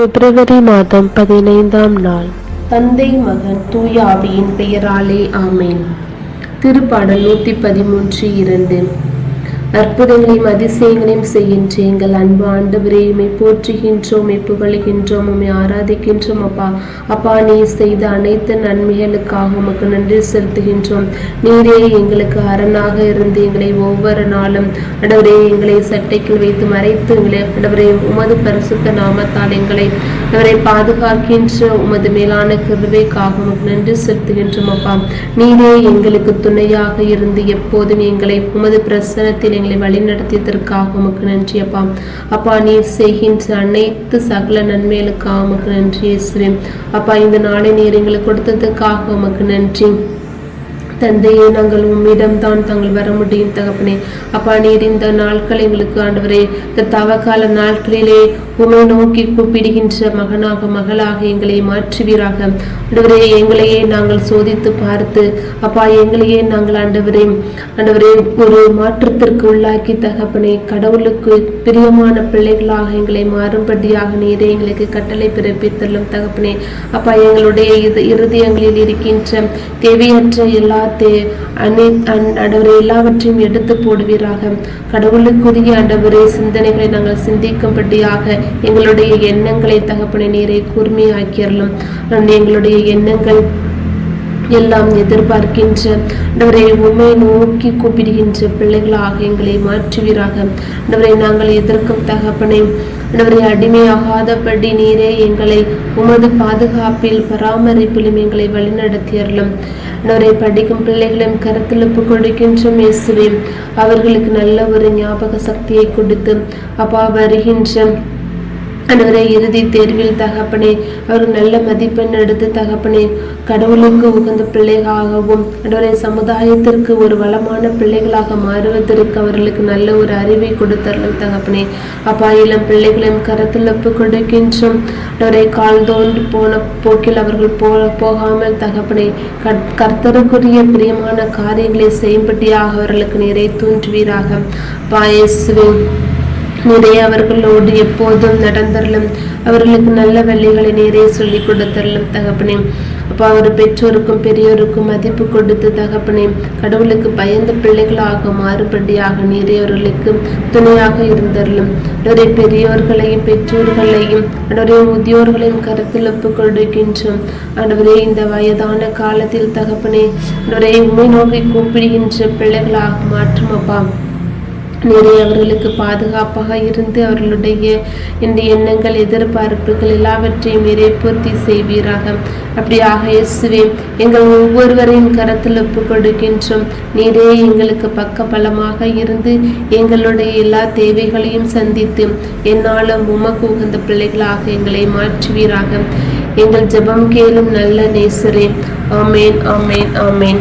பிப்ரவரி மாதம் பதினைந்தாம் நாள். தந்தை மகன் தூய ஆவியின் பெயராலே ஆமேன். திருப்பாடல் நூற்றி பதிமூன்று இரண்டு. அற்புதங்களையும் அதிசயங்களையும் செய்கின்ற எங்கள் அன்பு ஆண்டவரே உமை போற்றுகின்றோம் உமை புகழ்கின்றோம் உமை ஆராதிக்கின்றோம் அப்பா. அப்பா நீ செய்த அனைத்து நன்மைகளுக்காக உமக்கு நன்றி செலுத்துகின்றோம். நீரே எங்களுக்கு அரணாக இருந்து எங்களை ஒவ்வொரு நாளும் அடவரே எங்களை சட்டைக்குள் வைத்து மறைத்து எங்களை அடவரே உமது பரிசுத்த நாமத்தால் எங்களை அவரை பாதுகாக்கின்ற உமது மேலான கிருபைக்காக உமக்கு நன்றி செலுத்துகின்றோம் அப்பா. நீரே எங்களுக்கு துணையாக இருந்து எப்போதும் எங்களை உமது பிரசனத்தில் எங்களை வழிநடத்தியதற்காக உமக்கு நன்றி அப்பா. அப்பா நீர் செய்கின்ற அனைத்து சகல நன்மைகளுக்காக உமக்கு நன்றி இயேசுவே அப்பா இந்த நாளை நீர் எங்களுக்கு கொடுத்ததுக்காக உமக்கு நன்றி. தந்தையே நாங்கள் உம்மிடம் தான் தாங்கள் வர முடியும் தகப்பனே. அப்பா நீர் இந்த நாட்கள் எங்களுக்கு ஆண்டவரே இந்த தவக்கால நாட்களிலே உமை நோக்கி கூப்பிடுகின்ற மகனாக மகளாக எங்களை மாற்றுவீராக. ஆண்டவரே எங்களையே நாங்கள் சோதித்து பார்த்து அப்பா எங்களையே நாங்கள் ஆண்டவரே ஆண்டவரே ஒரு மாற்றத்திற்கு உள்ளாக்கி தகப்பனே கடவுளுக்கு பிரியமான பிள்ளைகளாக எங்களை மாறும்படியாக நீரே எங்களுக்கு கட்டளை பிறப்பித்தள்ளும் தகப்பனே. அப்பா எங்களுடைய இது இருதயங்களில் இருக்கின்ற தேவையற்ற எல்லா தே அனை அன்- எல்லாவற்றையும் எடுத்து போடுவீராக. கடவுளுக்குரிய ஆண்டவரே சிந்தனைகளை நாங்கள் சிந்திக்கும்படியாக எங்களுடைய எண்ணங்களை தகப்பனை நீரை கூர்மையாக்கியறலும் எங்களுடைய எண்ணங்கள் எல்லாம் எதிர்பார்க்கின்ற ஆண்டவரை உமை நோக்கி கூப்பிடுகின்ற பிள்ளைகளாக எங்களை மாற்றுவீராக. ஆண்டவரை நாங்கள் எதிர்க்கும் தகப்பனை ஆண்டவரை அடிமையாகாதபடி நீரே எங்களை உமது பாதுகாப்பில் பராமரிப்பிலும் எங்களை வழிநடத்தியறலும் ஆண்டவரை படிக்கும் பிள்ளைகளையும் கருத்தில் ஒப்பு கொடுக்கின்றோம் இயேசுவே. அவர்களுக்கு நல்ல ஒரு ஞாபக சக்தியை கொடுத்து அப்பா வருகின்ற ஆண்டவரே இறுதி தேர்வில் தகப்பனே அவர் நல்ல மதிப்பெண் எடுத்து தகப்பனே கடவுளுக்கு உகந்த பிள்ளைகளாகவும் ஆண்டவரே சமுதாயத்திற்கு ஒரு வளமான பிள்ளைகளாக மாறுவதற்கு அவர்களுக்கு நல்ல ஒரு அறிவை கொடுத்தார்கள் தகப்பனே. அப்பா இளம் பிள்ளைகளையும் கரத்தில் ஒப்பு கொடுக்கின்றோம். அன்றுவரை கால் தோண்டி போன போக்கில் அவர்கள் போ போகாமல் தகப்பனே கர்த்தருக்குரிய பிரியமான காரியங்களை செய்யும்படியாக அவர்களுக்கு நிறை தூண்டுவீராக பாயசுவே நீரே அவர்களோடு எப்போதும் நடந்தரலும் அவர்களுக்கு நல்ல வழிகளை நேரே சொல்லி கொடுத்தரலும் தகப்பனே. அப்பா அவர் பெற்றோருக்கும் பெரியோருக்கும் மதிப்பு கொடுத்து தகப்பனே கடவுளுக்கு பயந்த பிள்ளைகளாக மாறுபடியாக நீரே அவர்களுக்கு துணையாக இருந்தரலும். அவருடைய பெரியோர்களையும் பெற்றோர்களையும் அவருடைய முதியோர்களையும் கருத்தில் ஒப்பு கொடுக்கின்றோம். ஆண்டவரே இந்த வயதான காலத்தில் தகப்பனே அவரே உண்மை நோக்கி கூப்பிடுகின்ற பிள்ளைகளாக மாற்றும் அப்பா நீரே அவர்களுக்கு பாதுகாப்பாக இருந்து அவர்களுடைய இந்த எண்ணங்கள் எதிர்பார்ப்புகள் எல்லாவற்றையும் நிறை பூர்த்தி செய்வீராக. அப்படியாக இயேசுவே எங்கள் ஒவ்வொருவரையும் கரத்தில் ஒப்பு கொடுக்கின்றோம் நீரே எங்களுக்கு பக்க பலமாக இருந்து எங்களுடைய எல்லா தேவைகளையும் சந்தித்து என்னாலும் உமக்கு உகந்த பிள்ளைகளாக எங்களை மாற்றுவீராக. எங்கள் ஜெபம் கேளும் நல்ல நேசரே. ஆமேன் ஆமேன் ஆமேன்.